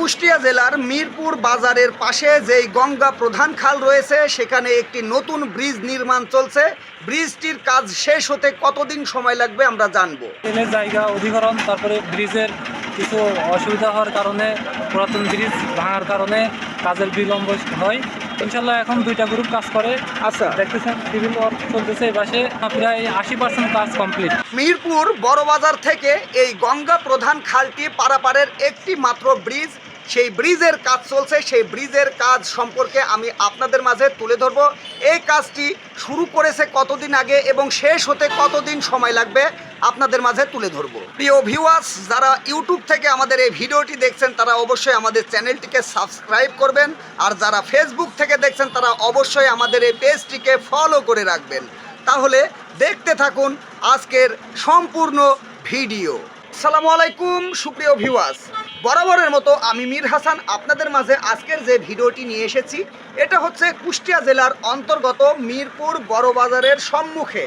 কুষ্টিয়া জেলার মিরপুর বাজারের পাশে যেই গঙ্গা প্রধান খাল রয়েছে সেখানে একটি নতুন ব্রিজ নির্মাণ চলছে। ব্রিজটির কাজ শেষ হতে কতদিন সময় লাগবে আমরা জানব। ট্রেনের জায়গা অধিকরণ তারপরে ব্রিজের কিছু অসুবিধা হওয়ার কারণে পুরাতন ব্রিজ ভাঙার কারণে কাজের বিলম্ব হয়। ইনশাল্লাহ এখন দুইটা গ্রুপ কাজ করে। আচ্ছা। দেখতেছেন ওয়ার্ক চলতেছে এই পাশে। প্রায় আশি পার্সেন্ট কাজ কমপ্লিট মিরপুর বড়বাজার থেকে এই গঙ্গা প্রধান খালটি পারাপারের একটি মাত্র ব্রিজ সেই ব্রিজের কাজ চলছে, সেই ব্রিজের কাজ সম্পর্কে আমি আপনাদের মাঝে তুলে ধরবো। এই কাজটি শুরু করেছে কতদিন আগে এবং শেষ হতে কতদিন সময় লাগবে আপনাদের মাঝে তুলে ধরবো। প্রিয় ভিউয়ার্স যারা ইউটিউব থেকে আমাদের এই ভিডিওটি দেখছেন, তারা অবশ্যই আমাদের চ্যানেলটিকে সাবস্ক্রাইব করবেন। আর যারা ফেসবুক থেকে দেখছেন, তারা অবশ্যই আমাদের এই পেজটিকে ফলো করে রাখবেন। তাহলে দেখতে থাকুন আজকের সম্পূর্ণ ভিডিও। সালামু আলাইকুম, সুপ্রিয় ভিউয়ার্স বরাবরের মতো আমি মীর হাসান আপনাদের মাঝে আজকের যে ভিডিওটি নিয়ে এসেছি, এটা হচ্ছে কুষ্টিয়া জেলার অন্তর্গত মিরপুর বড়বাজারের সম্মুখে।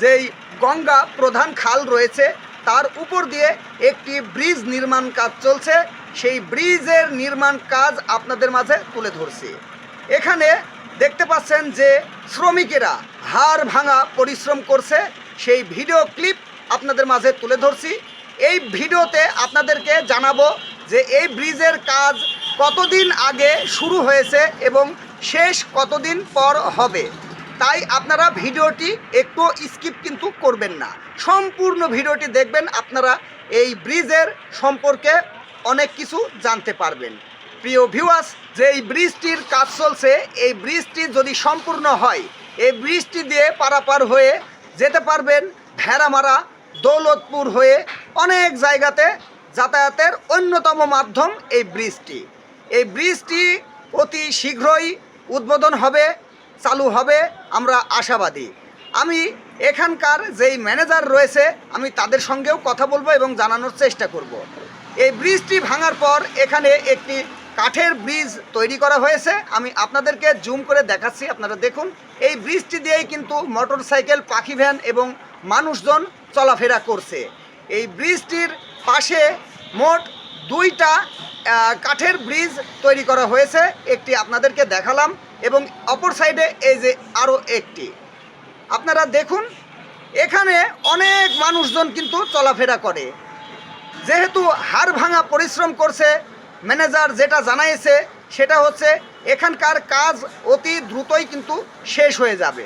যেই গঙ্গা প্রধান খাল রয়েছে, তার উপর দিয়ে একটি ব্রিজ নির্মাণ কাজ চলছে। সেই ব্রিজের নির্মাণ কাজ আপনাদের মাঝে তুলে ধরছি। এখানে দেখতে পাচ্ছেন যে শ্রমিকেরা হাড় ভাঙা পরিশ্রম করছে। সেই ভিডিও ক্লিপ আপনাদের মাঝে তুলে ধরছি। এই ভিডিওতে আপনাদেরকে জানাব যে এই ব্রিজের কাজ কতদিন আগে শুরু হয়েছে এবং শেষ কতদিন পর হবে? তাই আপনারা ভিডিওটি একটু স্কিপ কিন্তু করবেন না। সম্পূর্ণ ভিডিওটি দেখবেন, আপনারা এই ব্রিজের সম্পর্কে অনেক কিছু জানতে পারবেন। প্রিয় ভিউয়ার্স যে এই ব্রিজটির কাজ চলছে, এই ব্রিজটি যদি সম্পূর্ণ হয়, এই ব্রিজটি দিয়ে পারাপার হয়ে যেতে পারবেন ভেড়ামারা, দৌলতপুর হয়ে অনেক জায়গাতে যাতায়াতের অন্যতম মাধ্যম এই ব্রিজটি। এই ব্রিজটি অতি শীঘ্রই উদ্বোধন হবে, চালু হবে, আমরা আশাবাদী। আমি এখানকার যেই ম্যানেজার রয়েছে, আমি তাদের সঙ্গেও কথা বলব এবং জানানোর চেষ্টা করব। এই ব্রিজটি ভাঙার পর এখানে একটি কাঠের ব্রিজ তৈরি করা হয়েছে। আমি আপনাদেরকে জুম করে দেখাচ্ছি, আপনারা দেখুন। এই ব্রিজটি দিয়েই কিন্তু মোটর সাইকেল পাখি ভ্যান এবং মানুষজন চলাফেরা করছে। এই ব্রিজটির পাশে মোট দুইটা কাঠের ব্রিজ তৈরি করা হয়েছে। একটি আপনাদেরকে দেখালাম এবং অপর সাইডে এই যে আরও একটি। আপনারা দেখুন, এখানে অনেক মানুষজন কিন্তু চলাফেরা করে। যেহেতু হাড় ভাঙা পরিশ্রম করছে, ম্যানেজার যেটা জানাইছে, সেটা হচ্ছে এখানকার কাজ অতি দ্রুতই কিন্তু শেষ হয়ে যাবে।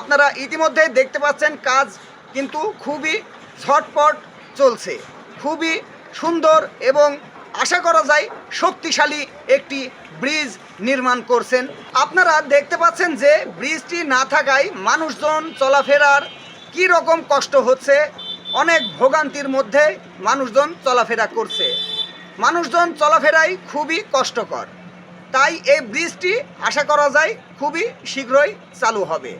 আপনারা ইতিমধ্যেই দেখতে পাচ্ছেন, কাজ কিন্তু খুবই ছটপট চলছে। খুবই সুন্দর এবং আশা করা যায় শক্তিশালী একটি ব্রিজ নির্মাণ করছেন। আপনারা দেখতে পাচ্ছেন যে ব্রিজটি না থাকায় মানুষজন চলাফেরার কী রকম কষ্ট হচ্ছে, অনেক ভোগান্তির মধ্যে মানুষজন চলাফেরা করছে। মানুষজন চলাফেরাই খুবই কষ্টকর। তাই এই ব্রিজটি আশা করা যায় খুবই শীঘ্রই চালু হবে।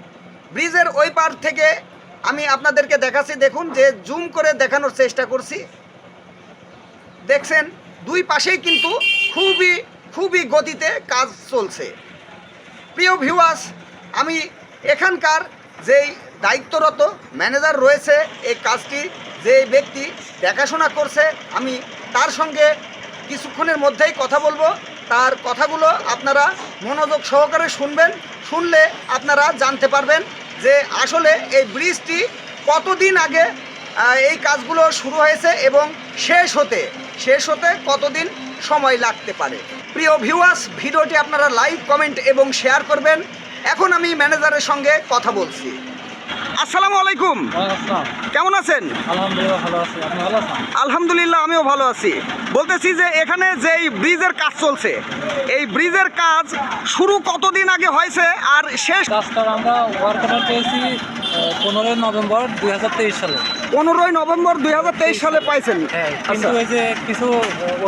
ব্রিজের ওই পার থেকে আমি আপনাদেরকে দেখাচ্ছি, দেখুন যে জুম করে দেখানোর চেষ্টা করছি। দেখছেন, দুই পাশেই কিন্তু খুবই খুবই গতিতে কাজ চলছে। প্রিয় ভিউয়ার্স আমি এখানকার যেই দায়িত্বরত ম্যানেজার রয়েছে, এই কাজটি যে ব্যক্তি দেখাশোনা করছে, আমি তার সঙ্গে কিছুক্ষণের মধ্যেই কথা বলব। তার কথাগুলো আপনারা মনোযোগ সহকারে শুনবেন, শুনলে আপনারা জানতে পারবেন যে আসলে এই ব্রিজটি কতদিন আগে এই কাজগুলো শুরু হয়েছে এবং শেষ হতে শেষ হতে কতদিন সময় লাগতে পারে? প্রিয় ভিউয়ার্স ভিডিওটি আপনারা লাইক কমেন্ট এবং শেয়ার করবেন। এখন আমি ম্যানেজারের সঙ্গে কথা বলছি। আসসালামু আলাইকুম। আসসালাম। কেমন আছেন? আলহামদুলিল্লাহ আমিও ভালো আছি। বলতেছি যে এখানে যেই ব্রিজের কাজ চলছে এই ব্রিজের কাজ শুরু কতদিন আগে হয়েছে আর শেষ আমরা ওয়ার্ক অর্ডার পেয়েছি পনেরোই নভেম্বর দুই হাজার তেইশ সালে। পনেরোই নভেম্বর দুই সালে পাইছেন। হ্যাঁ কিন্তু। ওই যে কিছু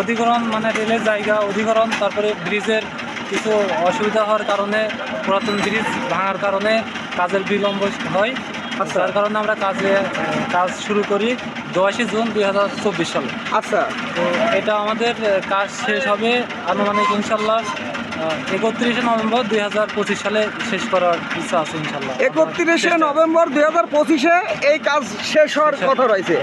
অধিকরণ মানে রেলের জায়গা অধিকরণ তারপরে ব্রিজের কিছু অসুবিধা হওয়ার কারণে পুরাতন ব্রিজ ভাঙার কারণে কাজের বিলম্ব হয়। আচ্ছা। যার কারণে আমরা কাজে কাজ শুরু করি দশই জুন দুই হাজার চব্বিশ সালে। আচ্ছা। তো এটা আমাদের কাজ শেষ হবে আনুমানিক ইনশাল্লাহ একত্রিশে নভেম্বর দুই হাজার পঁচিশ সালে শেষ করার ইচ্ছা আছে ইনশাল্লাহ। একত্রিশে নভেম্বর দুই হাজার পঁচিশে এই কাজ শেষ হওয়ার কথা রয়েছে।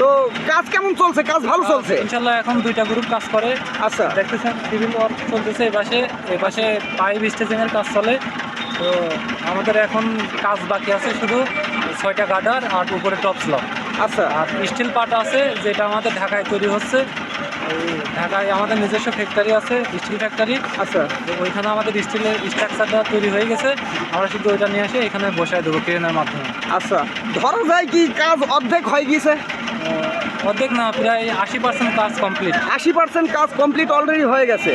তো কাজ কেমন চলছে? কাজ ভালো চলছে? ইনশাল্লাহ এখন দুইটা গ্রুপ কাজ করে। আচ্ছা। দেখতেছেন সিভিল ওয়ার্ক চলতেছে এই পাশে এই পাশে পাইপ স্টেশনের কাজ চলে। তো আমাদের এখন কাজ বাকি আছে শুধু ছয়টা গার্ডার আর উপরে টপ স্লক আচ্ছা। আর স্টিল পার্ট আছে যেটা আমাদের ঢাকায় তৈরি হচ্ছে। ঢাকায় আমাদের নিজস্ব ফ্যাক্টরি আছে স্টিল ফ্যাক্টরি আচ্ছা। তো ওইখানে আমাদের স্টিলের স্ট্রাকচারটা তৈরি হয়ে গেছে। আমরা শুধু ওইটা নিয়ে এসে এখানে বসায় দেবো ক্রেনের মাধ্যমে। আচ্ছা। ধরা যায় কি কাজ অর্ধেক হয়ে গিয়েছে। অর্ধেক না প্রায় আশি পার্সেন্ট কাজ কমপ্লিট আশি পার্সেন্ট কাজ কমপ্লিট অলরেডি হয়ে গেছে।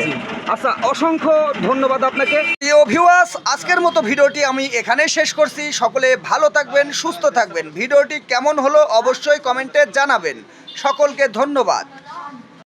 আচ্ছা অসংখ্য ধন্যবাদ আপনাকে। প্রিয় ভিউয়ার্স আজকের মতো ভিডিওটি আমি এখানে শেষ করছি। সকলে ভালো থাকবেন সুস্থ থাকবেন। ভিডিওটি কেমন হলো অবশ্যই কমেন্টে জানাবেন। সকলকে ধন্যবাদ।